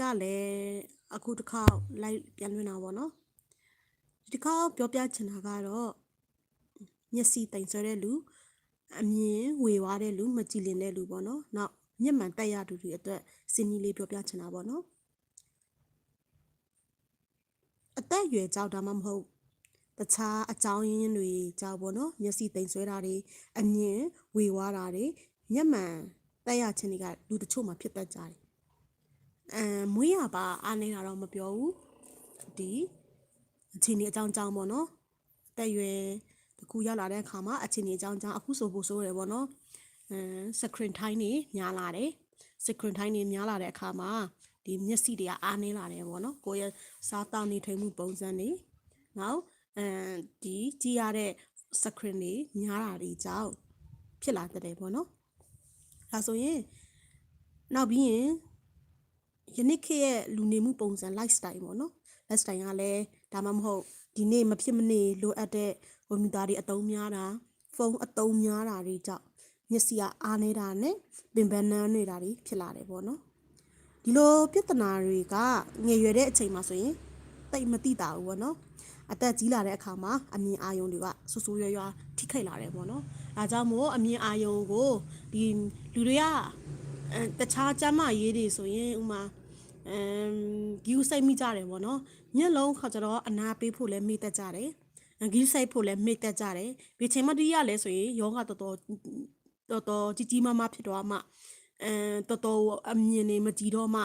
ကလည်းအခုတစ်ခါလိုက်ပြန်လွှင့်တာပေါ့နော်ဒီတစ်ခါပြောပြချင်တာကတော့မျက်စိတိမ်ဆွဲတဲ့လူအမြင်ဝေဝါးတဲ့လူမကြည်လင်တဲ့လူပေါ့နော်နောက်မျက်မှန်တက်ရသူတွေအတွက်စင်ကြီးလေးပြောပြချင်တာပေါ့နော်အသက်အရွယ်ကြောက်တာမှမဟုတ်တခြားအကြောင်းရင်းတွေကြောက်ပေါ့နော်မျက်စိတိမ်ဆွဲတာတွေအမြင်ဝေဝါးတာတွေမျက်မှန်တက်ရခြင်းတွေကလူတချို့မှာဖြစ်တတ်ကြတယ် အမ်မွေးရပါအားနေတာတော့မပြောဘူးဒီအချိန်ကြီးအကြောင်းကြောင်းပေါ့နော်အသက်အရွယ်တစ်ခုရောက်လာတဲ့အခါမှာအချိန်ကြီးအကြောင်းကြောင်းအခုဆိုဖို့ဆိုရယ်ပေါ့နော်အမ်စကရင်ထိုင်းနေများလာတယ်စကရင်ထိုင်းနေများလာတဲ့အခါမှာဒီမျက်စိတွေကအားနေလာတယ်ပေါ့နော်ကိုယ့်ရဲ့စားတောက်နေထိုင်မှုပုံစံတွေနောက်အမ်ဒီကြည့်ရတဲ့စကရင်တွေများတာတွေကြောင့်ဖြစ်လာတဲ့တယ်ပေါ့နော်ဒါဆိုရင်နောက်ပြီးရင် ယနေ့ခေတ်ရဲ့လူနေမှုပုံစံ lifestyle ပေါ့နော် lifestyle ကလည်းဒါမှမဟုတ်ဒီနေ့မဖြစ်မနေလိုအပ်တဲ့ဝမီသားတွေအသုံးများတာဖုန်းအသုံးများတာတွေကြောင့်မျက်စိကအားနေတာနဲ့ပင်ပန်းနန်းနေတာတွေဖြစ်လာတယ်ပေါ့နော်ဒီလိုပြဿနာတွေကငယ်ရွယ်တဲ့အချိန်မှာဆိုရင်တိတ်မသိတာဘူးပေါ့နော်အသက်ကြီးလာတဲ့အခါမှာအမြင်အာရုံတွေကဆူဆူရွရွထိခိုက်လာတယ်ပေါ့နော်ဒါကြောင့်မို့အမြင်အာရုံကိုဒီလူတွေကအဲတခြားကျမ်းမာရေးတွေဆိုရင်ဥမာ အမ်ဂယူစိတ်မိကြတယ်ပေါ့နော်မျက်လုံးခါကျတော့အနာပေးဖို့လည်းမေ့တတ်ကြတယ်ဂယူစိတ်ဖို့လည်းမေ့တတ်ကြတယ်ဒီချိန်မှတည်းရလဲဆိုရင်ယောဂတော်တော်တော်တော်ကြီးကြီးမားမားဖြစ်တော့မှအဲတော်တော်အမြင်နေမကြည့်တော့မှ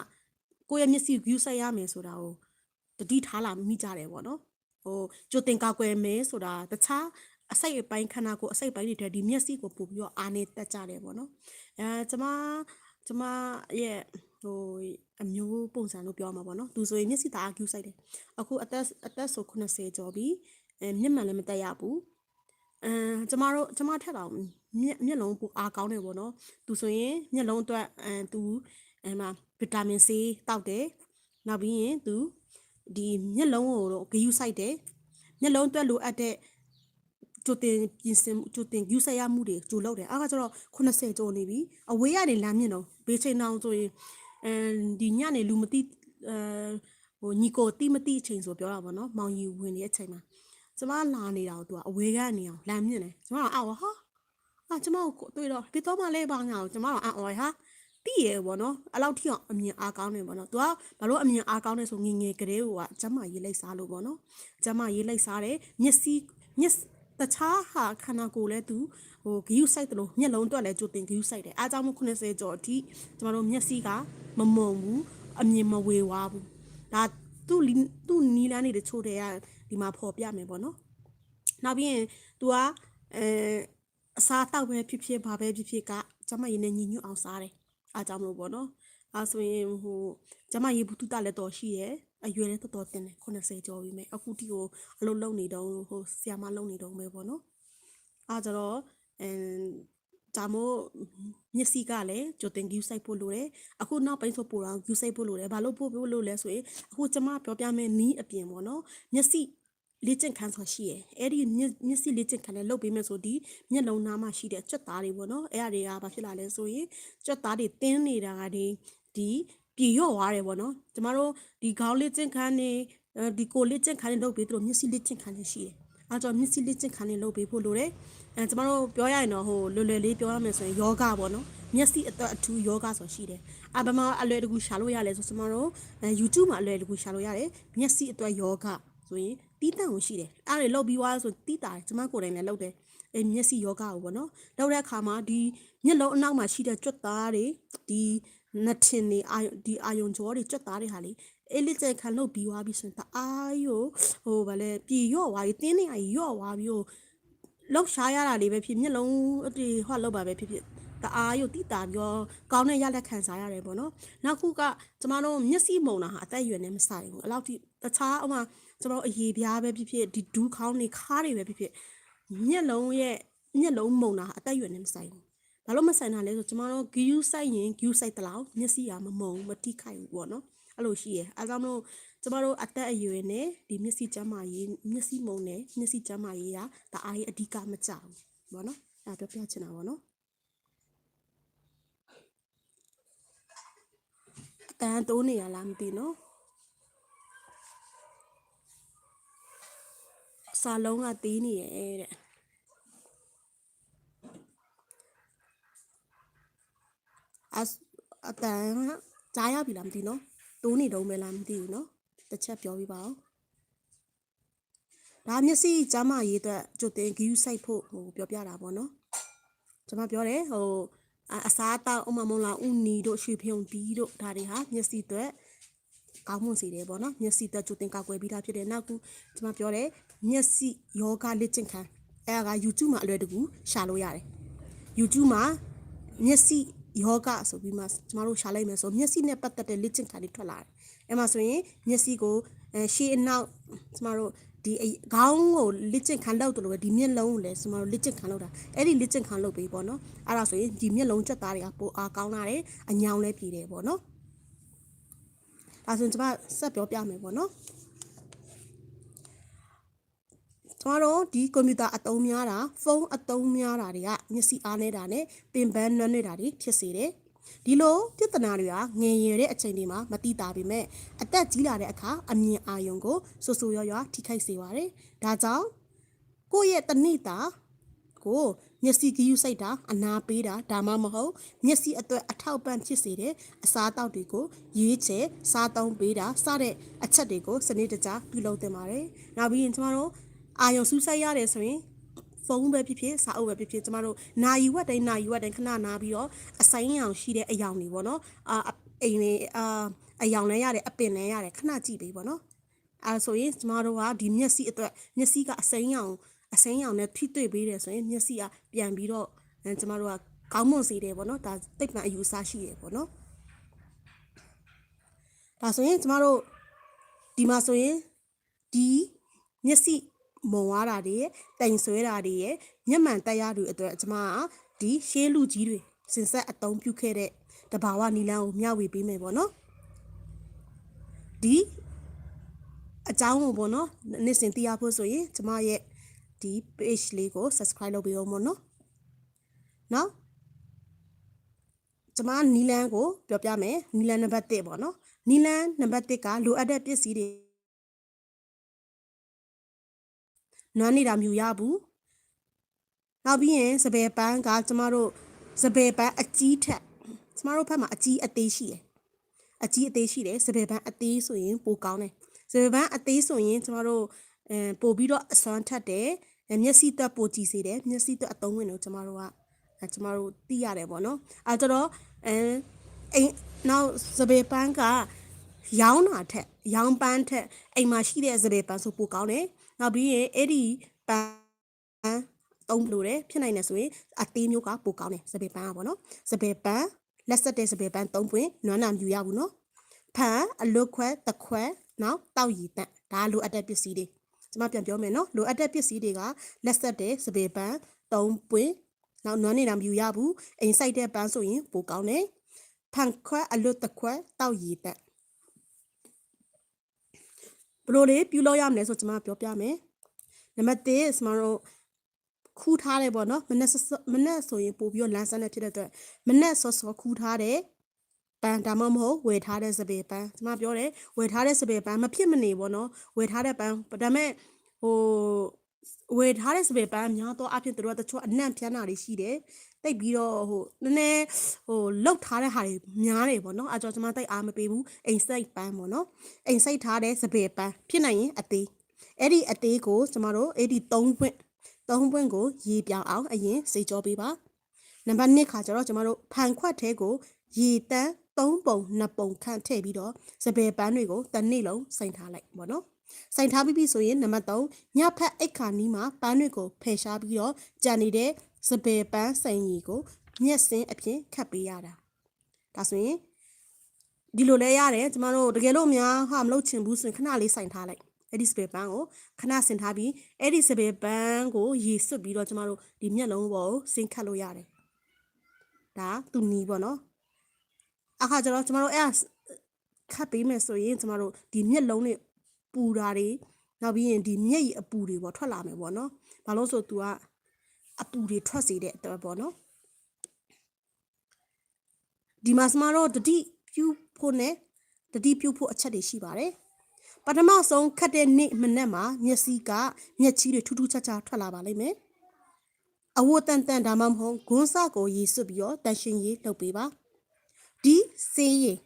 ကိုယ့်ရဲ့မျက်စိဂယူစိတ်ရမယ်ဆိုတာကိုတတိထားလာမိကြတယ်ပေါ့နော်ဟိုကြိုတင်ကောက်ွယ်မယ်ဆိုတာတခြားအစိတ်အပိုင်းခန္ဓာကိုယ်အစိတ်ပိုင်းတွေတည်းဒီမျက်စိကိုပို့ပြီးတော့အားနေတက်ကြတယ်ပေါ့နော်အဲကျမကျမရဲ့ ဟိုအမျိုးပုံစံလို့ပြောမှာပေါ့နော်သူဆိုရင်မျက်စိသားအကျူးဆိုင်တယ်အခုအသက်အသက်ဆို80ကျော်ပြီအဲမျက်မှန်လည်းမတက်ရဘူးအဲကျမတို့ကျမထက်တော့မျက်မျက်လုံးပူအားကောင်းတယ်ပေါ့နော်သူဆိုရင်မျက်လုံးအတွက်အဲသူအဲမှာဗီတာမင် C တောက်တယ်နောက်ပြီးရင်သူဒီမျက်လုံးကိုတော့ဂယူးဆိုင်တယ်မျက်လုံးအတွက်လိုအပ်တဲ့ကြိုတင်ပြင်ဆင်ကြိုတင်ယူဆရမှုတွေကြိုလုပ်တယ်အားကကျတော့80ကျော်နေပြီအဝေးကနေလမ်းမြင်တော့ဘေးချိန်တောင်ဆိုရင် အဲဒီညနေလူမသိအဲဟိုညီကိုတိမတိအချိန်ဆိုပြောတာပေါ့နော်မောင်ယူဝင်နေတဲ့အချိန်မှာကျမလာနေတာကိုသူကအဝေးကနေအောင်လမ်းမြင်တယ်ကျမကအော်ဟာအာကျမကိုတွေ့တော့ဒီတော့မှလဲပါငါကိုကျမကအော်ဟာတိရပေါ့နော်အဲ့လောက်ထိအောင်အမြင်အားကောင်းနေပေါ့နော်သူကဘာလို့အမြင်အားကောင်းနေဆိုငငယ်ကလေးကကျမရေးလိုက်စားလို့ပေါ့နော်ကျမရေးလိုက်စားတယ်မျက်စိမျက် တခြားဟာခန္ဓာကိုယ်လဲသူဟိုဂယူးဆိုင်တယ်လို့မျက်လုံးအတွက်လဲကြိုတင်ဂယူးဆိုင်တယ်အားကြောင့်မို့90ကျော်အထိကျမတို့မျက်စိကမမုံဘူးအမြင်မဝေဝါးဘူးဒါသူ့သူ့နီလန်းနေတချို့တွေကဒီမှာပေါ်ပြမယ်ပေါ့နော်နောက်ပြီးရင် तू ကအဲအစားတောက်ပဲဖြစ်ဖြစ်ဘာပဲဖြစ်ဖြစ်ကကျမရင်းနဲ့ညီညွတ်အောင်စားတယ်အားကြောင့်မလို့ပေါ့နော်အားဆိုရင်ဟိုကျမရေဘူးတုတလည်းတော်ရှိရဲ့ အရွယ်လည်းတော်တော်တင်တယ်80ကျော်ပြီမဲ့အခုတီကိုအလုံးလုံးနေတော့ဟိုဆီယာမလုံးနေတော့မယ်ပေါ့နော်အားကြတော့အမ်ဒါမို့မျက်စိကလည်းကြိုတင် view site ပို့လို့တယ်အခုနောက်ပိုင်းဆိုပို့တော့ view site ပို့လို့တယ်ဘာလို့ပို့ပို့လို့လဲဆိုရင်အခုကျမပြောပြမယ်နီးအပြင်ပေါ့နော်မျက်စိလေ့ကျင့်ခန်းဆိုရှိရယ်အဲ့ဒီမျက်စိလေ့ကျင့်ခန်းနဲ့လုပ်ပေးမယ်ဆိုဒီမျက်လုံးသားမှာရှိတဲ့ကြွက်သားတွေပေါ့နော်အဲ့အရာတွေကဘာဖြစ်လာလဲဆိုရင်ကြွက်သားတွေတင်းနေတာကဒီဒီ ပြေရော့သွားတယ်ပေါ့နော်ကျမတို့ဒီခေါင်းလေ့ကျင့်ခန်းနေဒီကိုလေ့ကျင့်ခန်းနေလုပ်ပေးသူတို့မျက်စိလေ့ကျင့်ခန်းနေရှိတယ်အဲကြောင့်မျက်စိလေ့ကျင့်ခန်းနေလုပ်ပေးဖို့လိုတယ်အဲကျမတို့ပြောရရင်တော့ဟိုလွယ်လွယ်လေးပြောရမယ်ဆိုရင်ယောဂပေါ့နော်မျက်စိအတွက်အထူးယောဂဆိုရှိတယ်အဘမအလွယ်တကူရှာလို့ရလဲဆိုကျမတို့ YouTube မှာအလွယ်တကူရှာလို့ရတယ်မျက်စိအတွက်ယောဂဆိုရင်တီးတန့်ကိုရှိတယ်အဲ့ဒါလောက်ပြီးွားဆိုတီးတာကျမကိုယ်တိုင်လည်းလုပ်တယ်အဲမျက်စိယောဂကိုပေါ့နော်လောက်တဲ့အခါမှာဒီမျက်လုံးအနောက်မှာရှိတဲ့ကြွက်သားတွေဒီ နထင်နေအာဒီအာယုံကြောတွေကြွက်သားတွေဟာလေအဲ့လက်ကျခံလို့ပြီးွားပြီးဆိုရင်တအားယိုဟိုဗာလဲပြည်ရော့ွားပြီးတင်းနေအရော့ွားပြီးဟိုလောက်ရှားရတာလေးပဲဖြစ်မျက်လုံးအတီဟော့လောက်ပါပဲဖြစ်ဖြစ်တအားရုပ်တိတာပြောကောင်းတဲ့ရလက်ခံစားရတယ်ပေါ့နော်နောက်ခုကကျမတို့မျက်စိမုံတာဟာအသက်အရွယ်နဲ့မဆိုင်ဘူးအဲ့လောက်ထိတခြားအမှကျမတို့အရေးပြားပဲဖြစ်ဖြစ်ဒီဒူးခေါင်းတွေခါးတွေပဲဖြစ်ဖြစ်မျက်လုံးရဲ့မျက်လုံးမုံတာဟာအသက်အရွယ်နဲ့မဆိုင်ဘူး ဘာလို့မဆိုင်တာလဲဆိုကျမတို့ဂယူးဆိုင်ရင်ဂယူးဆိုင်တလောက်မျက်စိကမမုံမတိခိုက်ဘူးပေါ့နော်အဲ့လိုရှိရယ်အဲကြောင့်မလို့ကျမတို့အသက်အရွယ်နဲ့ဒီမျက်စိကျန်းမာရေးမျက်စိမုံနဲ့မျက်စိကျန်းမာရေးကဒါအားကြီးအဓိကမကြဘူးပေါ့နော်အဲ့တော့ပြချင်တာပေါ့နော်အတန်တိုးနေရလားမသိနော်စာလုံးကတီးနေရဲ့တဲ့ အစအတန်ကကြားရပြီလားမသိနော်တိုးနေတော့မဲလားမသိဘူးနော်တစ်ချက်ပြောပြပါဦးဒါမျက်စိကျမရေးအတွက်ကြိုတင်ဂီယူဆိုင်ဖို့ဟိုပြောပြတာပေါ့နော်ကျွန်မပြောတယ်ဟိုအအစားအသောက်ဥမမုံလာဥနီတို့ရွှေဖြုံတီးတို့ဒါတွေဟာမျက်စိအတွက်ကောင်းမွန်စေတယ်ပေါ့နော်မျက်စိအတွက်ကြိုတင်ကောက်ွယ်ပြီးသားဖြစ်တယ်နောက်ကူကျွန်မပြောတယ်မျက်စိယောဂလေ့ကျင့်ခန်းအဲဒါက YouTube မှာအလွယ်တကူရှာလို့ရတယ် YouTube မှာမျက်စိ ယောဂဆိုပြီးမှကျမတို့ရှာလိုက်မယ်ဆိုမျက်စိနဲ့ပတ်သက်တဲ့လေ့ကျင့်ခန်းတွေထွက်လာတယ်။အဲမှာဆိုရင်မျက်စိကိုအဲရှေ့အနောက်ကျမတို့ဒီအခေါင်းကိုလေ့ကျင့်ခန်းလောက်တယ်လို့ပဲဒီမျက်လုံးကိုလည်းကျမတို့လေ့ကျင့်ခန်းလောက်တာအဲ့ဒီလေ့ကျင့်ခန်းလုပ်ပေးပေါ့နော်။အဲ့ဒါဆိုရင်ဒီမျက်လုံးချက်သားတွေကပိုအားကောင်းလာတယ်အညောင်လည်းပြည်တယ်ပေါ့နော်။ဒါဆိုရင်ကျမဆက်ပြောပြမယ်ပေါ့နော်။ ကျမတို့ဒီကွန်ပျူတာအသုံးများတာဖုန်းအသုံးများတာတွေကမျက်စိအားနေတာနဲ့ပင်ပန်းနွမ်းနေတာတွေဖြစ်စေတယ်။ဒီလိုပြဿနာတွေကငယ်ရွယ်တဲ့အချိန်တွေမှာမတိတာပေမဲ့အသက်ကြီးလာတဲ့အခါအမြင်အာရုံကိုဆူဆူရွရွထိခိုက်စေပါတယ်။ဒါကြောင့်ကိုယ့်ရဲ့တဏိတာကိုမျက်စိကယူစိတ်တာအနာပေးတာဒါမှမဟုတ်မျက်စိအတွက်အထောက်ပံ့ဖြစ်စေတဲ့အစားအသောက်တွေကိုရွေးချယ်စားသုံးပေးတာစတဲ့အချက်တွေကိုစနစ်တကျပြုလုပ်သင့်ပါတယ်။နောက်ပြီးရင်ကျမတို့ အာယုံစူးစိုက်ရတယ်ဆိုရင်ဖုန်းပဲဖြစ်ဖြစ်စာအုပ်ပဲဖြစ်ဖြစ်ကျမတို့နာယူဝက်တိုင်းနာယူဝက်တိုင်းခဏနာပြီးတော့အဆိုင်အောင်ရှိတဲ့အယောင်တွေပေါ့နော်အာအိမ်လေးအာအယောင်လဲရတယ်အပင်လဲရတယ်ခဏကြည့်ပေးပေါ့နော်အဲဆိုရင်ကျမတို့ကဒီမျက်စိအတွက်မျက်စိကအစိမ်းရောင်အစိမ်းရောင်နဲ့ထိတွေ့ပေးတယ်ဆိုရင်မျက်စိကပြန်ပြီးတော့ကျမတို့ကကောင်းမွန်စေတယ်ပေါ့နော်ဒါသိပ္ပံအယူအဆရှိတယ်ပေါ့နော်ဒါဆိုရင်ကျမတို့ဒီမှာဆိုရင်ဒီမျက်စိ မုံွားတာတွေတိမ်ဆွဲတာတွေရဲ့မျက်မှန်တက်ရတွေအတွက်ကျွန်မကဒီရှေးလူကြီးတွေစင်ဆက်အသုံးပြုခဲ့တဲ့တဘာဝနီလန်းကိုမျှဝေပေးမယ်ပေါ့နော်ဒီအကြောင်းကိုပေါ့နော်နေ့စဉ်သိရဖို့ဆိုရင်ကျွန်မရဲ့ဒီ page လေးကို subscribe လုပ်ပေးအောင်ပေါ့နော်နော်ကျွန်မနီလန်းကိုပြောပြမယ်နီလန်းနံပါတ်1ပေါ့နော်နီလန်းနံပါတ်1ကလိုအပ်တဲ့ပစ္စည်းတွေ နွမ်းနေတာမျိုးရဘူးနောက်ပြီးရင်စပယ်ပန်းကကျမတို့စပယ်ပန်းအကြီးထက်ကျမတို့ဘက်မှာအကြီးအသေးရှိတယ်အကြီးအသေးရှိတယ်စပယ်ပန်းအသေးဆိုရင်ပိုကောင်းတယ်စပယ်ပန်းအသေးဆိုရင်ကျမတို့အဲပို့ပြီးတော့အစွမ်းထက်တယ်မျက်စိသက်ပိုကြည့်စေတယ်မျက်စိသက်အသုံးဝင်လို့ကျမတို့ကအဲကျမတို့သိရတယ်ပေါ့နော်အဲကြတော့အဲအိမ်နောက်စပယ်ပန်းကရောင်းတာထက်ရောင်းပန်းထက်အိမ်မှာရှိတဲ့စပယ်ပန်းဆိုပိုကောင်းတယ် နောက်ပြီးရင်အဲ့ဒီပန်းသုံးလို့တယ်ဖြစ်နိုင်တယ်ဆိုရင်အသေးမျိုးကပိုကောင်းတယ်စပယ်ပန်းကပေါ့နော်စပယ်ပန်းလက်ဆက်တဲ့စပယ်ပန်း၃ပွင့်နွမ်းနာမြူရဘူးနော်ဖန်အလွတ်ခွဲတခွဲနောက်တောက်ရည်တန့်ဒါလိုအပ်တဲ့ပစ္စည်းတွေကျွန်မပြန်ပြောမယ်နော်လိုအပ်တဲ့ပစ္စည်းတွေကလက်ဆက်တဲ့စပယ်ပန်း၃ပွင့်နောက်နွမ်းနေတာမြူရဘူးအိမ်ဆိုင်တဲ့ပန်းဆိုရင်ပိုကောင်းတယ်ဖန်ခွဲအလွတ်တခွဲတောက်ရည်တန့် ဘလို့လေပြုလုပ်ရမလဲဆိုကျွန်မပြောပြမယ်နံပါတ်1ကျွန်မတို့ခူးထားတယ်ပေါ့နော်မနေ့မနေ့ဆိုရင်ပို့ပြီးတော့လမ်းဆန်းနေဖြစ်တဲ့အတွက်မနေ့စောစောခူးထားတယ်ပန်းဒါမှမဟုတ်ဝယ်ထားတဲ့စပယ်ပန်းကျွန်မပြောတယ်ဝယ်ထားတဲ့စပယ်ပန်းမဖြစ်မနေပေါ့နော်ဝယ်ထားတဲ့ပန်းဒါပေမဲ့ဟိုဝယ်ထားတဲ့စပယ်ပန်းများတော့အဖြစ်တို့ကတချို့အနံ့ဖြန်းတာတွေရှိတယ် တိတ်ပြီးတော့ဟိုနည်းနည်းဟိုလောက်ထားတဲ့ဟာတွေများတယ်ပေါ့နော်အဲကြောင့်ကျွန်မတိတ်အားမပေးဘူးအိမ်စိတ်ပန်းပေါ့နော်အိမ်စိတ်ထားတဲ့စပယ်ပန်းဖြစ်နိုင်ရင်အသေးအဲ့ဒီအသေးကိုကျွန်တော်တို့အဲ့ဒီ3ပွင့်3ပွင့်ကိုရေပြောင်းအောင်အရင်စေကြောပေးပါနံပါတ်1ခါကျတော့ကျွန်တော်တို့ဖန်ခွက်ထဲကိုရေတန်း3ပုံ2ပုံခန့်ထည့်ပြီးတော့စပယ်ပန်းတွေကိုတစ်နေ့လုံးစိန်ထားလိုက်ပေါ့နော်စိုင်ထားပြီးပြီဆိုရင်နံပါတ်3ညဖက်အိတ်ခါနီးမှာပန်းတွေကိုဖယ်ရှားပြီးတော့ကြံနေတဲ့ စပယ်ပန်းစိန်ရီကိုမျက်စင်းအပြင်ခတ်ပေးရတာဒါဆိုရင်ဒီလိုလဲရတယ်ကျမတို့တကယ်လို့များဟာမလုပ်ချင်ဘူးဆိုရင်ခဏလေးစိုင်ထားလိုက်အဲ့ဒီစပယ်ပန်းကိုခဏဆင်ထားပြီးအဲ့ဒီစပယ်ပန်းကိုရေစွတ်ပြီးတော့ကျမတို့ဒီမျက်လုံးပေါ်ကိုဆင်းခတ်လို့ရတယ်ဒါသူနီးပေါ့နော်အခါကျတော့ကျမတို့အဲ့ခတ်ပေးမယ်ဆိုရင်ကျမတို့ဒီမျက်လုံးနဲ့ပူတာတွေနောက်ပြီးရင်ဒီမျက်ရည်အပူတွေပေါ့ထွက်လာမယ်ပေါ့နော်ဘာလို့ဆို तू က အပူတွေထွက်စေတဲ့အတွက်ပေါ့နော်ဒီမှာစမတော့တတိပြူဖို့နဲ့တတိပြုဖို့အချက်တွေရှိပါတယ်ပထမဆုံးခတ်တဲ့နေ့မနက်မှာမျက်စိကမျက်ချီးတွေထူးထူးခြားခြားထွက်လာပါလိမ့်မယ်အဝတ်တန်တန်ဒါမှမဟုတ်ဂွန်းစကိုရေစွပ်ပြီးတော့တန်ရှင်ရေးလုပ်ပေးပါဒီစေးရည်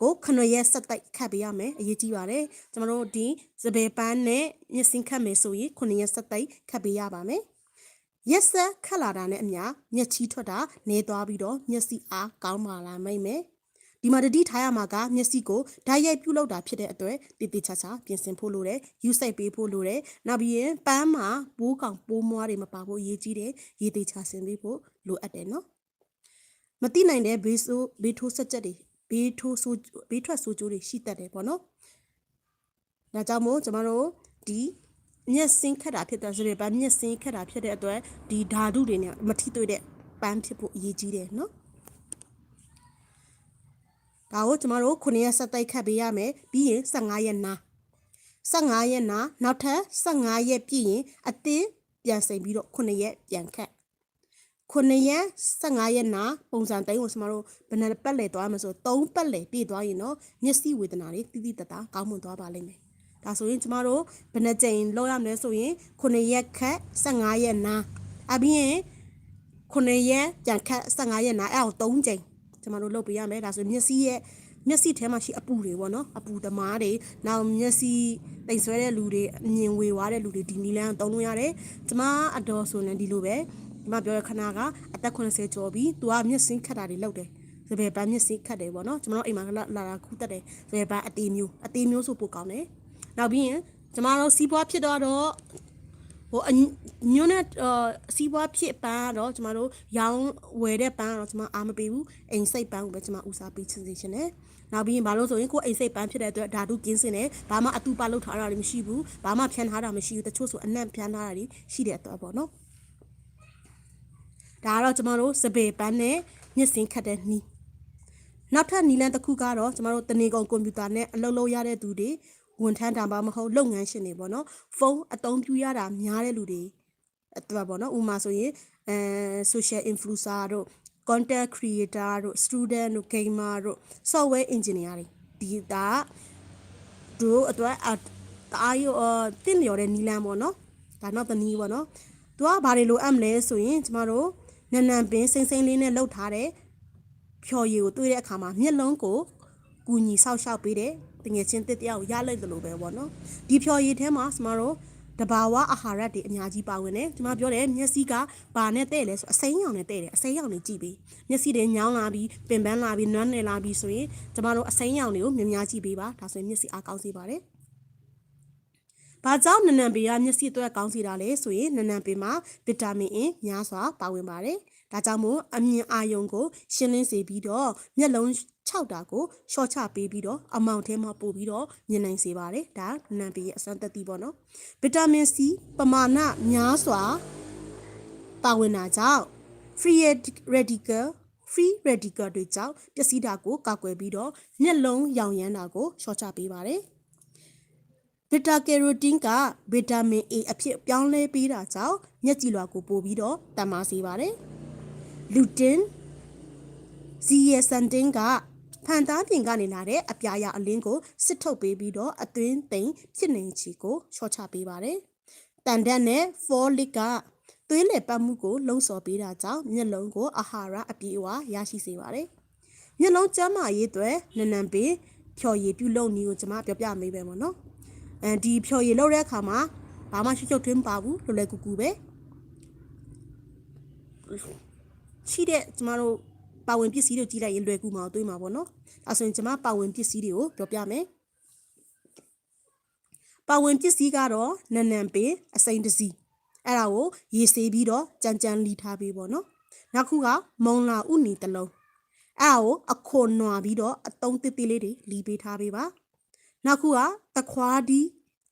ကိုခဏရက်ဆက်တိုက်ခတ်ပေးရမယ်အရေးကြီးပါတယ်ကျွန်တော်တို့ဒီစပယ်ပန်းနဲ့မျက်စင်းခတ်မယ်ဆိုရင်ခုနှစ်ရက်ဆက်တိုက်ခတ်ပေးရပါမယ် ရက်ဆက်ခတ်လာတာနဲ့အမျှမျက်ချီးထွက်တာနေသွားပြီးတော့မျက်စိအားကောင်းပါလာမိမ့်မယ်ဒီမှာတတိထားရမှာကမျက်စိကိုဓာတ်ရိုက်ပြုတ်လောက်တာဖြစ်တဲ့အတွက်တည်တည်ချာချာပြင်ဆင်ဖို့လိုတယ်ယူစိတ်ပေးဖို့လိုတယ်နောက်ပြီးရင်ပန်းမှာပိုးကောင်ပိုးမွားတွေမပါဖို့အရေးကြီးတယ်ရေသေးချာဆင်ပေးဖို့လိုအပ်တယ်နော်မတိနိုင်တဲ့ဘေးဆိုးဘေးထိုးဆက်ချက်တွေဘေးထိုးဆိုးဘေးထွက်ဆိုးကျိုးတွေရှိတတ်တယ်ပေါ့နော်ဒါကြောင့်မို့ကျမတို့ဒီ မျက်စင်းခက်တာဖြစ်တဲ့ဆိုရယ်ပန်းမျက်စင်းခက်တာဖြစ်တဲ့အတွက်ဒီဓာတုတွေနဲ့မထိတွေ့တဲ့ပန်းဖြစ်ဖို့အရေးကြီးတယ်နော်ဒါကိုကျမတို့9ရက်ဆက်တိုက်ခတ်ပေးရမယ်ပြီးရင်15ရက်နာ15ရက်နာနောက်ထပ်15ရက်ပြည့်ရင်အသင်းပြန်စိန်ပြီးတော့9ရက်ပြန်ခတ်9ရက်15ရက်နာပုံစံတိုင်းကိုကျမတို့ဘယ်နှပတ်လဲသွားမှာဆို3ပတ်လဲပြည့်သွားရင်တော့မျက်စိဝေဒနာတွေတိတိတတ်တာကောင်းမွန်သွားပါလိမ့်မယ် ဒါဆိုရင်ကျမတို့ဘယ်နှကြိမ်လောက်ရမလဲဆိုရင်9ရက်ခတ်15ရက်နာအပြီးရင်9ရက်ပြန်ခတ်15ရက်နာအဲ့အောင်3ကြိမ်ကျမတို့လုပ်ပေးရမယ်ဒါဆိုမျက်စိရဲ့မျက်စိထဲမှာရှိအပူတွေပေါ့နော်အပူသမားတွေနောက်မျက်စိတိမ်ဆွဲတဲ့လူတွေအမြင်ဝေသွားတဲ့လူတွေဒီနီလန်းသုံးလို့ရတယ်ကျမအတော်ဆိုရင်ဒီလိုပဲဒီမှာပြောရခဏကအသက်80ကျော်ပြီသူကမျက်စိခတ်တာတွေလုပ်တယ်စပယ်ပန်းမျက်စိခတ်တယ်ပေါ့နော်ကျွန်တော်အိမ်မှာလာလာခုတက်တယ်စပယ်ပန်းအသေးမျိုးအသေးမျိုးဆိုပိုကောင်းတယ် နောက်ပြီးရင်ကျမတို့စီးပွားဖြစ်တော့တော့ဟိုညွန်းနဲ့စီးပွားဖြစ်ပန်းကတော့ကျမတို့ရောင်းဝယ်တဲ့ပန်းကတော့ကျမအားမပေးဘူးအိမ်စိတ်ပန်းကိုပဲကျမဦးစားပေးချင်စေချင်တယ်နောက်ပြီးရင်ဘာလို့ဆိုရင်ကိုအိမ်စိတ်ပန်းဖြစ်တဲ့အတွက်ဓာတုကင်းစင်တယ်ဘာမှအတူပါလောက်ထားတာလည်းမရှိဘူးဘာမှဖြန်းထားတာမရှိဘူးတချို့ဆိုအနံ့ဖြန်းထားတာတွေရှိတဲ့အတွက်ပေါ့နော်ဒါကတော့ကျမတို့စပယ်ပန်းနဲ့ညစ်စင်ခတ်တဲ့နီးနောက်ထပ်နီလန်တစ်ခုကတော့ကျမတို့တနေကုန်ကွန်ပျူတာနဲ့အလုပ်လုပ်ရတဲ့သူတွေ ဝန်ထမ်းတာပါမဟုတ်လုပ်ငန်းရှင်တွေပေါ့နော်ဖုန်းအသုံးပြုရတာများတဲ့လူတွေအတွက်ပေါ့နော်ဥမာဆိုရင်အဲ social influencer တို့ content creator တို့ student တို့ gamer တို့ software engineer တွေဒီဒါတို့အတွက်အအားရတင်လျော်တဲ့နီလန်းပေါ့နော်ဒါနောက်တနည်းပေါ့နော်သူကဘာတွေလိုအပ်မလဲဆိုရင်ကျမတို့နန်နန်ပင်စိမ့်စိမ့်လေးနဲ့လှုပ်ထားတဲ့ဖြော်ရည်ကိုတွေးတဲ့အခါမှာမျက်လုံးကိုကူညီဆောက်ရှောက်ပေးတဲ့ တငယ်ချင်းတစ်တယောက်ရလိုက်တယ်လို့ပဲပေါ့နော်ဒီဖြော်ရည်ထဲမှာကျမတို့တဘာဝအာဟာရတွေအများကြီးပါဝင်တယ်ကျွန်မပြောတယ်မျက်စိကဘာနဲ့တဲ့လဲဆိုအစိမ်းရောင်နဲ့တဲ့တယ်အစိမ်းရောင်တွေကြည့်ပြီးမျက်စိတွေညောင်းလာပြီးပင်ပန်းလာပြီးနွမ်းနယ်လာပြီးဆိုရင်ကျွန်မတို့အစိမ်းရောင်တွေကိုမြင်များကြည့်ပေးပါဒါဆိုရင်မျက်စိအားကောင်းစေပါတယ်ဘာကြောင့်နနံပေကမျက်စိအတွက်ကောင်းစီတာလဲဆိုရင်နနံပေမှာဗီတာမင်အင်းများစွာပါဝင်ပါတယ်။ဒါကြောင့်မို့အမြင်အာရုံကိုရှင်းလင်းစေပြီးတော့မျက်လုံး 6တာကိုရှော့ချပေးပြီးတော့အမောင်ထဲမှာပို့ပြီးတော့မြင်နိုင်စေပါတယ်။ဒါနံပေရဲ့အစမ်းသက်တိပေါ့နော်။ဗီတာမင် C ပမာဏများစွာပါဝင်တာကြောင့် free radical free radical တွေကြောင့်ပျက်စီးတာကိုကာကွယ်ပြီးတော့မျက်လုံးရောင်ရမ်းတာကိုရှော့ချပေးပါတယ်။ဘီတာကယ်ရိုတင်းကဗီတာမင် A အဖြစ်ပြောင်းလဲပေးတာကြောင့်မျက်ကြည်လွှာကိုပို့ပြီးတော့တန်မာစေပါတယ်။လူတင်ဇီယဆန်တင်က ဖန်သားပြင်ကနေလာတဲ့အပြာရအလင်းကိုစစ်ထုတ်ပေးပြီးတော့အသွင်းသိမ်ဖြစ်နေချီကိုချော့ချပေးပါတယ်။တန်တက်နဲ့ folic ကသွေးလည်ပတ်မှုကိုလုံဆော်ပေးတာကြောင့်မျက်လုံးကိုအာဟာရအပြည့်အဝရရှိစေပါတယ်။မျက်လုံးကျန်းမာရေးအတွက်နနံပေဖြော်ရည်ပြုလုပ်နည်းကိုကျွန်မပြောပြမေးပဲပေါ့နော်။အဲဒီဖြော်ရည်လောက်တဲ့အခါမှာဘာမှရှုပ်ရှုပ်ထွင်းမပါဘူးလွယ်လွယ်ကူကူပဲရှိတဲ့ကျမတို့ ပါဝင်ပစ္စည်းတွေကြီးလိုက်ရင်လွယ်ကူမှာတွေးမှာပေါ့နော်အဲဆိုရင်ကျမပါဝင်ပစ္စည်းတွေကိုပြောပြမယ်ပါဝင်ပစ္စည်းကတော့နန်နန်ပင်အစိမ်းတစီအဲ့ဒါကိုရေဆေးပြီးတော့ကြမ်းကြမ်းလီထားပေးပေါ့နော်နောက်ခုကမုံလာဥနီတလုံးအဲ့ဒါကိုအခွန်နွာပြီးတော့အတုံးတစ်တစ်လေးတွေလီပေးထားပေးပါနောက်ခုကတခွားဒီ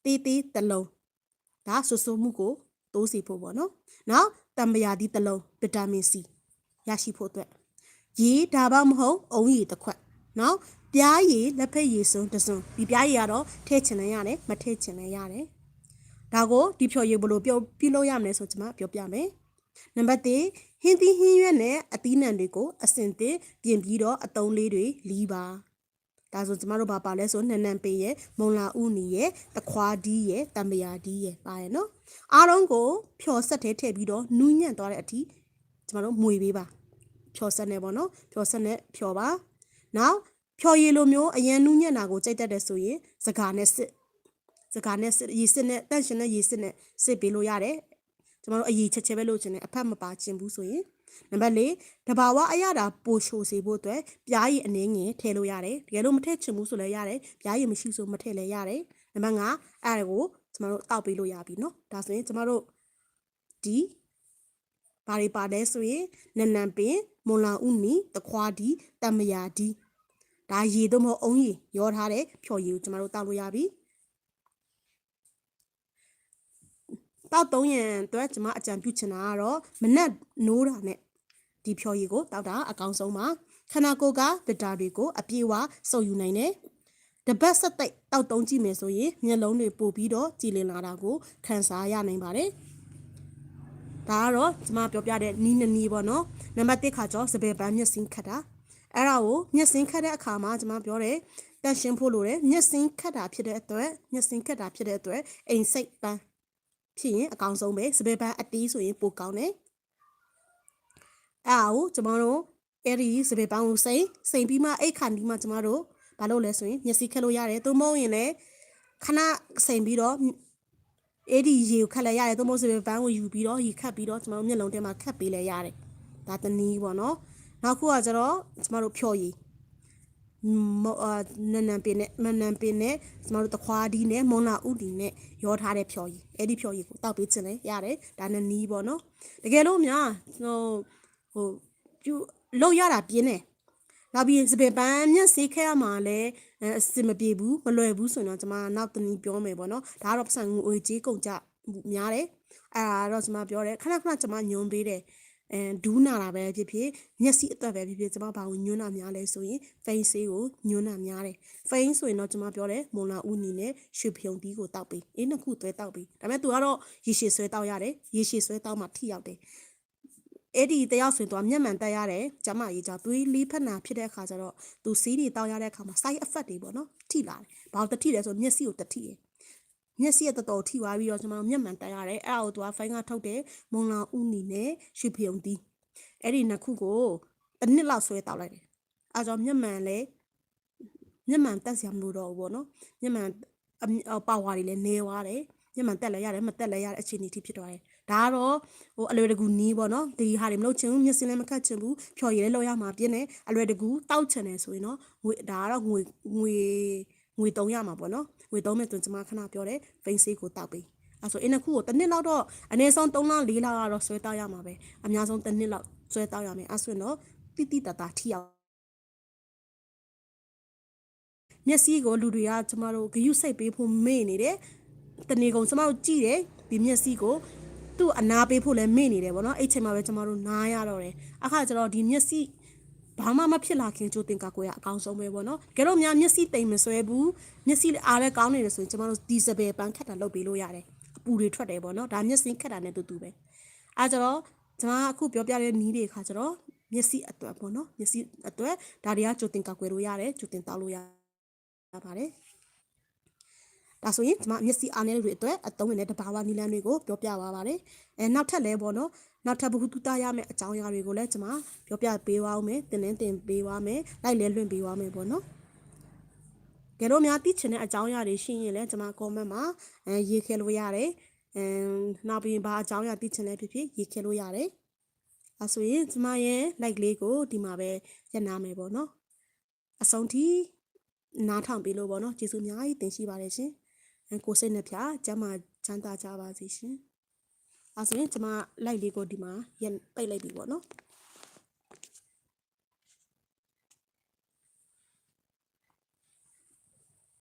တေးသေးတလုံးဒါဆူဆူမှုကိုတိုးစေဖို့ပေါ့နော်နောက်တံပရာဒီတလုံးဗီတာမင် C ရရှိဖို့အတွက် ရေဒါမှမဟုတ်အုံးရည်တစ်ခွက်နော်ပြားရည်လက်ဖက်ရည်စုံတစုံဒီပြားရည်ကတော့ထည့်ချင်လည်းရတယ်မထည့်ချင်လည်းရတယ်ဒါကိုဒီဖြော်ရည်ဘလို့ပြောပြလို့ရမလဲဆိုကျွန်မပြောပြမယ်နံပါတ်1ဟင်းသီးဟင်းရွက်နဲ့အသီးနှံတွေကိုအစင်သစ်ပြင်ပြီးတော့အတုံးလေးတွေလီးပါဒါဆိုကျမတို့ဘာပါလဲဆိုနန်နန်ပေရဲ့မုံလာဥနီရဲ့တခွားဒီရဲ့တံပရာဒီရဲ့ပါရဲ့နော်အားလုံးကိုဖြော်ဆက်ထဲထည့်ပြီးတော့နူးညံ့သွားတဲ့အထိကျမတို့မွေပေးပါ ဖြော်ဆက်နေပေါ့နော်ဖြော်ဆက်နဲ့ဖြော်ပါနောက်ဖြော်ရည်လိုမျိုးအရန်နူးညံ့တာကိုကြိုက်တတ်တယ်ဆိုရင်စကားနဲ့စစ်စကားနဲ့စစ်ရေစစ်နဲ့တန့်ရှင်တဲ့ရေစစ်နဲ့စစ်ပေးလို့ရတယ်ကျမတို့အရေးချက်ချက်ပဲလို့ချင်တယ်အဖက်မပါချင်ဘူးဆိုရင်နံပါတ်၄တဘာဝအရတာပိုရှိုစေဖို့အတွက်ပြားရည်အနေငယ်ထည့်လို့ရတယ်တကယ်လို့မထည့်ချင်ဘူးဆိုလည်းရတယ်ပြားရည်မရှိဆိုမထည့်လည်းရတယ်နံပါတ်5အဲ့ဒါကိုကျမတို့တောက်ပေးလို့ရပြီเนาะဒါဆိုရင်ကျမတို့ဒီဘာတွေပါလဲဆိုရင်နနံပင် မွန်လာဥနီတခွားဒီတမယာဒီဒါရေတော့မဟုတ်အုံးရေရောထားတဲ့ဖြော်ရည်ကိုကျမတို့တောက်လို့ရပြီတောက်သုံးရန်အတွက်ကျမအကြံပြုချင်တာကတော့မနက်နိုးတာနဲ့ဒီဖြော်ရည်ကိုတောက်တာအကောင်းဆုံးပါခန္ဓာကိုယ်ကဗီတာတွေကိုအပြည့်အဝစုပ်ယူနိုင်တယ်တပတ်ဆက်သိပ်တောက်သုံးကြည့်မယ်ဆိုရင်မျက်လုံးတွေပိုပြီးတော့ကြည်လင်လာတာကိုခံစားရနိုင်ပါတယ် ဒါကတော့ကျမပြောပြတဲ့နီးနနီးပေါ့နော်နံပါတ်1ခါကျော်စပယ်ပန်းမျက်စင်းခတ်တာအဲ့ဒါကိုမျက်စင်းခတ်တဲ့အခါမှာကျမပြောတယ်တန်ရှင်းဖို့လိုတယ်မျက်စင်းခတ်တာဖြစ်တဲ့အတွက်မျက်စင်းခတ်တာဖြစ်တဲ့အတွက်အိမ်စိတ်ပန်းဖြစ်ရင်အကောင်းဆုံးပဲစပယ်ပန်းအတီးဆိုရင်ပိုကောင်းတယ်အဲ့ဒါကိုကျမတို့အဲ့ဒီစပယ်ပန်းကိုစိန်စိန်ပြီးမှအိတ်ခါပြီးမှကျမတို့ဘာလုပ်လဲဆိုရင်မျက်စိခက်လို့ရတယ်သို့မဟုတ်ရင်လည်းခဏစိန်ပြီးတော့ အဲ့ဒီရေကိုခက်လဲရတယ်သို့မဟုတ်စပယ်ပန်းကိုယူပြီးတော့ရေခတ်ပြီးတော့ကျမတို့မျက်လုံးထဲမှာခတ်ပေးလဲရတယ်ဒါတနည်းပေါ့နော်နောက်ခုကကျတော့ကျမတို့ဖြော်ရည်မောအာနန်နန်ပင်နဲ့မန်နန်ပင်နဲ့ကျမတို့တခွားဒီနဲ့မွန်လာဥဒီနဲ့ရောထားတဲ့ဖြော်ရည်အဲ့ဒီဖြော်ရည်ကိုတောက်ပေးခြင်းလဲရတယ်ဒါနဲ့နီးပေါ့နော်တကယ်လို့များဟိုဟိုပြုလောက်ရတာပြင်းတယ်နောက်ပြီးစပယ်ပန်းမျက်စိခဲရမှာလဲ အစင်မပြေဘူးမလွယ်ဘူးဆိုတော့ကျွန်မနောက်တနည်းပြောမယ်ပေါ့နော်ဒါကတော့ပတ်စံငွေကြေးကုန်ကြများတယ်အဲ့ဒါတော့ကျွန်မပြောတယ်ခဏခဏကျွန်မညွန်ပေးတယ်အဲဒူးနာတာပဲဖြစ်ဖြစ်မျက်စိအသက်ပဲဖြစ်ဖြစ်ကျွန်မဘာကိုညွန်းတာများလဲဆိုရင်ဖိန်းဆေးကိုညွန်းတာများတယ်ဖိန်းဆိုရင်တော့ကျွန်မပြောတယ်မွန်လာဦးနီနဲ့ရွှေဖြုံတီးကိုတောက်ပေးအေးနှစ်ခုသွဲတောက်ပေးဒါပေမဲ့သူကတော့ရေရှည်ဆွဲတောက်ရတယ်ရေရှည်ဆွဲတောက်မှထိရောက်တယ် အဲ့ဒီတယောက်ဆိုရင်သူကမျက်မှန်တက်ရတယ်ကျမရေးကြသွေးလေးဖက်နာဖြစ်တဲ့အခါကျတော့သူစီးတွေတောက်ရတဲ့အခါမှာ side effect တွေပေါ့နော်ထိလာတယ်ဘာလို့တထိလဲဆိုမျက်စိကိုတထိရယ်မျက်စိရတော်တော်ထိသွားပြီးတော့ကျွန်တော်မျက်မှန်တက်ရတယ်အဲ့ဒါကိုသူကဖိုင်းကထုတ်တယ်မုံလာဥနီနဲ့ရွှေဖယုံတီးအဲ့ဒီနှစ်ခုကိုတစ်နှစ်လောက်ဆွဲတောက်လိုက်တယ်အဲကြောင့်မျက်မှန်လည်းမျက်မှန်တက်စရာမလိုတော့ဘူးပေါ့နော်မျက်မှန်ပါဝါတွေလည်းနေသွားတယ်မျက်မှန်တက်လည်းရတယ်မတက်လည်းရတဲ့အခြေအနေထိဖြစ်သွားတယ် ဒါကတော့ဟိုအလွယ်တကူနီးပေါ့နော်ဒီဟာတွေမလုပ်ချင်ဘူးမျက်စိလည်းမကတ်ချင်ဘူးဖြော်ရည်လည်းလောက်ရမှာပြင်းတယ်အလွယ်တကူတောက်ချင်တယ်ဆိုရင်တော့ငွေဒါကတော့ငွေငွေငွေတုံးရမှာပေါ့နော်ငွေတုံးမဲ့တွင်ကျွန်မခဏပြောတယ်ဖိန်းဆေးကိုတောက်ပေးအဲဆိုအင်းတစ်ခုကိုတစ်နှစ်လောက်တော့အနည်းဆုံး3လ4လကတော့ဆွဲတောက်ရမှာပဲအများဆုံးတစ်နှစ်လောက်ဆွဲတောက်ရမယ်အဲဆိုရင်တော့တိတိတတာထိအောင်မျက်စိကိုလူတွေကကျမတို့ဂယုစိတ်ပေးဖို့မေ့နေတယ်တနေကုန်ကျမတို့ကြည့်တယ်ဒီမျက်စိကို သူ့အနာပေးဖို့လည်းမေ့နေတယ်ဗောနော်အဲ့ချိန်မှာပဲကျမတို့နားရတော့တယ်အခါကျတော့ဒီမျက်စိဘာမှမဖြစ်လာခင်ကြိုတင်ကာကွယ်ရအကောင်းဆုံးပဲပေါ့နော်။ကြတော့များမျက်စိတိမ်မဆွဲဘူး။မျက်စိအားလည်းကောင်းနေတယ်ဆိုရင်ကျမတို့ဒီစပယ်ပန်းခတ်တာလုပ်ပေးလို့ရတယ်။အပူတွေထွက်တယ်ပေါ့နော်။ဒါမျက်စိခတ်တာနဲ့တူတူပဲ။အဲကြတော့ကျွန်မအခုပြောပြတဲ့နီးတွေခါကျတော့မျက်စိအတွက်ပေါ့နော်။မျက်စိအတွက်ဒါတွေကကြိုတင်ကာကွယ်လို့ရတယ်ကြိုတင်တောက်လို့ရပါတယ်။ ဒါဆိုရင်ကျွန်မမျက်စိအားနည်းတွေအတွက်အသုံးဝင်တဲ့တဘာဝနီလန်းတွေကိုပြောပြပါပါတယ်အဲနောက်ထပ်လဲပေါ့နော်နောက်ထပ်ဘ ഹു တုတရမယ့်အကြောင်းအရာတွေကိုလည်းကျွန်မပြောပြပေးပါဦးမယ်တင်တင်တင်ပေးပါမယ်လိုက်လဲလွှင့်ပေးပါမယ်ပေါ့နော်ကဲတော့များသိချင်တဲ့အကြောင်းအရာတွေရှိရင်လည်းကျွန်မ comment မှာအဲရေးခဲလို့ရတယ်အဲနောက်ပြီးဘာအကြောင်းအရာသိချင်လဲဖြစ်ဖြစ်ရေးခဲလို့ရတယ်အဲဆိုရင်ကျွန်မရဲ့ like လေးကိုဒီမှာပဲရပ်နာမယ်ပေါ့နော်အဆုံးထိနားထောင်ပေးလို့ပေါ့နော်ကျေးဇူးအများကြီးတင်ရှိပါတယ်ရှင် ကိုစိတ်နှပြကျမချမ်းသာကြပါစေရှင်အဲဆိုရင်ကျမ like လေးကိုဒီမှာရက်ပိတ်လိုက်ပြီပေါ့နော်